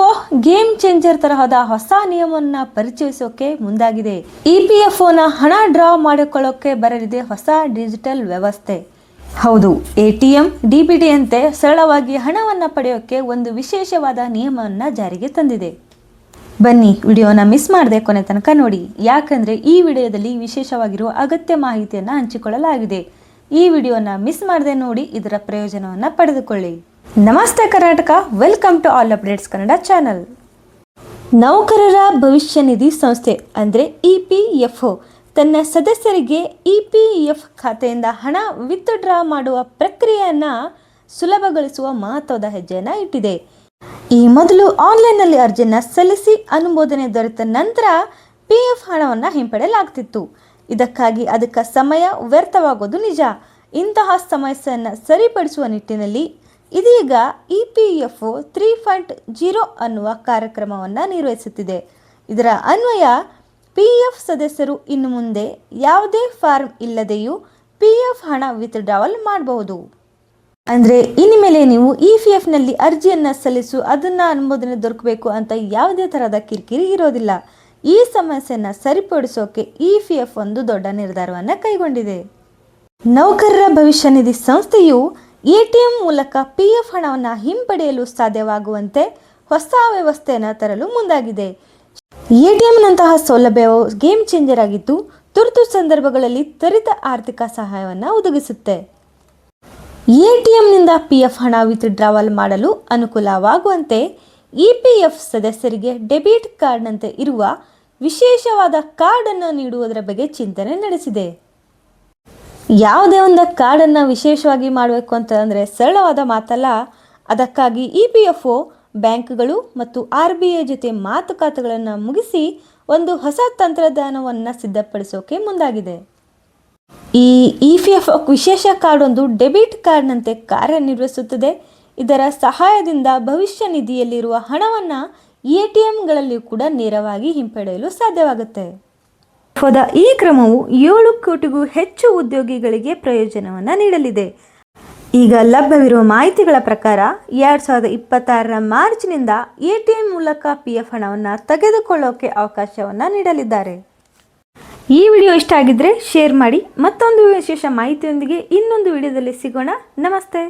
ಒ game changer ತರಹದ ಹೊಸ ನಿಯಮವನ್ನ ಪರಿಚಯಿಸೋಕೆ ಮುಂದಾಗಿದೆ. ಇ ಪಿ ಎಫ್ ಒನ ಹಣ ಡ್ರಾ ಮಾಡಿಕೊಳ್ಳೋಕೆ ಬರಲಿದೆ ಹೊಸ ಡಿಜಿಟಲ್ ವ್ಯವಸ್ಥೆ. ಹೌದು, A T M D B D ಅಂತೆ ಸರಳವಾಗಿ ಹಣವನ್ನು ಪಡೆಯೋಕೆ ಒಂದು ವಿಶೇಷವಾದ ನಿಯಮವನ್ನು ಜಾರಿಗೆ ತಂದಿದೆ. ಬನ್ನಿ, ವಿಡಿಯೋನ ಮಿಸ್ ಮಾಡದೆ ಕೊನೆ ತನಕ ನೋಡಿ. ಯಾಕಂದ್ರೆ ಈ ವಿಡಿಯೋದಲ್ಲಿ ವಿಶೇಷವಾಗಿರುವ ಅಗತ್ಯ ಮಾಹಿತಿಯನ್ನು ಹಂಚಿಕೊಳ್ಳಲಾಗಿದೆ. ಈ ವಿಡಿಯೋನ ಮಿಸ್ ಮಾಡದೆ ನೋಡಿ, ಇದರ ಪ್ರಯೋಜನವನ್ನು ಪಡೆದುಕೊಳ್ಳಿ. ನಮಸ್ತೆ Karnataka welcome to all updates Kannada channel ನೌಕರರ ಭವಿಷ್ಯ ನಿಧಿ ಸಂಸ್ಥೆ ಅಂದರೆ ಇ ಪಿ ಎಫ್ ಒ. ತನ್ನ ಸದಸ್ಯರಿಗೆ ಇ ಪಿ ಎಫ್ ಖಾತೆಯಿಂದ ಹಣ ವಿತ್ಡ್ರಾ ಮಾಡುವ ಪ್ರಕ್ರಿಯೆಯನ್ನು ಸುಲಭಗೊಳಿಸುವ ಮಹತ್ವದ ಹೆಜ್ಜೆಯನ್ನು ಇಟ್ಟಿದೆ. ಈ ಮೊದಲು ಆನ್ಲೈನ್ನಲ್ಲಿ ಅರ್ಜಿಯನ್ನು ಸಲ್ಲಿಸಿ ಅನುಮೋದನೆ ದೊರೆತ ನಂತರ ಪಿ ಎಫ್ ಹಣವನ್ನು ಹಿಂಪಡೆಯಲಾಗ್ತಿತ್ತು. ಇದಕ್ಕಾಗಿ ಅದಕ್ಕೆ ಸಮಯ ವ್ಯರ್ಥವಾಗೋದು ನಿಜ. ಇಂತಹ ಸಮಸ್ಯೆಯನ್ನು ಸರಿಪಡಿಸುವ ನಿಟ್ಟಿನಲ್ಲಿ ಇದೀಗ E P F O three point zero ಅನ್ನುವ ಕಾರ್ಯಕ್ರಮವನ್ನು ನಿರ್ವಹಿಸುತ್ತಿದೆ. ಇದರ ಅನ್ವಯ ಪಿ ಎಫ್ ಸದಸ್ಯರು ಇನ್ನು ಮುಂದೆ ಯಾವುದೇ ಫಾರ್ಮ್ ಇಲ್ಲದೆಯೂ ಪಿ ಎಫ್ ಹಣ ವಿತ್ಡ್ರಾವಲ್ ಮಾಡಬಹುದು. ಅಂದರೆ ಇನ್ಮೇಲೆ ನೀವು ಇ ಪಿ ಎಫ್ನಲ್ಲಿ ಅರ್ಜಿಯನ್ನು ಸಲ್ಲಿಸು, ಅದನ್ನು ಅನುಮೋದನೆ ದೊರಕಬೇಕು ಅಂತ ಯಾವುದೇ ಥರದ ಕಿರಿಕಿರಿ ಇರೋದಿಲ್ಲ. ಈ ಸಮಸ್ಯೆಯನ್ನು ಸರಿಪಡಿಸೋಕೆ ಇ ಪಿ ಎಫ್ ಒಂದು ದೊಡ್ಡ ನಿರ್ಧಾರವನ್ನು ಕೈಗೊಂಡಿದೆ. ನೌಕರರ ಭವಿಷ್ಯ ನಿಧಿ ಸಂಸ್ಥೆಯು ಎಟಿಎಂ ಮೂಲಕ ಪಿ ಎಫ್ ಹಣವನ್ನು ಹಿಂಪಡೆಯಲು ಸಾಧ್ಯವಾಗುವಂತೆ ಹೊಸ ವ್ಯವಸ್ಥೆಯನ್ನು ತರಲು ಮುಂದಾಗಿದೆ. ಎಟಿಎಂನಂತಹ ಸೌಲಭ್ಯವು ಗೇಮ್ ಚೇಂಜರ್ ಆಗಿದ್ದು, ತುರ್ತು ಸಂದರ್ಭಗಳಲ್ಲಿ ತ್ವರಿತ ಆರ್ಥಿಕ ಸಹಾಯವನ್ನು ಒದಗಿಸುತ್ತೆ. ಎಟಿಎಂನಿಂದ ಪಿ ಎಫ್ ಹಣ ವಿತ್ಡ್ರಾವಲ್ ಮಾಡಲು ಅನುಕೂಲವಾಗುವಂತೆ ಇ ಪಿ ಎಫ್ ಸದಸ್ಯರಿಗೆ ಡೆಬಿಟ್ ಕಾರ್ಡ್ನಂತೆ ಇರುವ ವಿಶೇಷವಾದ ಕಾರ್ಡನ್ನು ನೀಡುವುದರ ಬಗ್ಗೆ ಚಿಂತನೆ ನಡೆಸಿದೆ. ಯಾವುದೇ ಒಂದು ಕಾರ್ಡನ್ನು ವಿಶೇಷವಾಗಿ ಮಾಡಬೇಕು ಅಂತ ಅಂದರೆ ಸರಳವಾದ ಮಾತಲ್ಲ. ಅದಕ್ಕಾಗಿ ಇ ಪಿ ಎಫ್ ಒ, ಬ್ಯಾಂಕ್ಗಳು ಮತ್ತು ಆರ್ ಬಿ ಐ ಜೊತೆ ಮಾತುಕತೆಗಳನ್ನು ಮುಗಿಸಿ ಒಂದು ಹೊಸ ತಂತ್ರಜ್ಞಾನವನ್ನು ಸಿದ್ಧಪಡಿಸೋಕೆ ಮುಂದಾಗಿದೆ. ಈ ಇ ಪಿ ಎಫ್ ವಿಶೇಷ ಕಾರ್ಡ್ ಒಂದು ಡೆಬಿಟ್ ಕಾರ್ಡ್ನಂತೆ ಕಾರ್ಯನಿರ್ವಹಿಸುತ್ತದೆ. ಇದರ ಸಹಾಯದಿಂದ ಭವಿಷ್ಯ ನಿಧಿಯಲ್ಲಿರುವ ಹಣವನ್ನು ಎ ಟಿ ಎಂಗಳಲ್ಲಿ ಕೂಡ ನೇರವಾಗಿ ಹಿಂಪಡೆಯಲು ಸಾಧ್ಯವಾಗುತ್ತೆ. ಹೋದ ಈ ಕ್ರಮವು ಏಳು ಕೋಟಿಗೂ ಹೆಚ್ಚು ಉದ್ಯೋಗಿಗಳಿಗೆ ಪ್ರಯೋಜನವನ್ನು ನೀಡಲಿದೆ. ಈಗ ಲಭ್ಯವಿರುವ ಮಾಹಿತಿಗಳ ಪ್ರಕಾರ, ಎರಡು ಸಾವಿರದ ಇಪ್ಪತ್ತಾರರ ಮಾರ್ಚ್ನಿಂದ ಎ ಟಿ ಮೂಲಕ ಪಿ ಎಫ್ ಹಣವನ್ನು ತೆಗೆದುಕೊಳ್ಳೋಕೆ ಅವಕಾಶವನ್ನು ನೀಡಲಿದ್ದಾರೆ. ಈ ವಿಡಿಯೋ ಇಷ್ಟ ಆಗಿದ್ರೆ ಶೇರ್ ಮಾಡಿ, ಮತ್ತೊಂದು ವಿಶೇಷ ಮಾಹಿತಿಯೊಂದಿಗೆ ಇನ್ನೊಂದು ವಿಡಿಯೋದಲ್ಲಿ ಸಿಗೋಣ. ನಮಸ್ತೆ.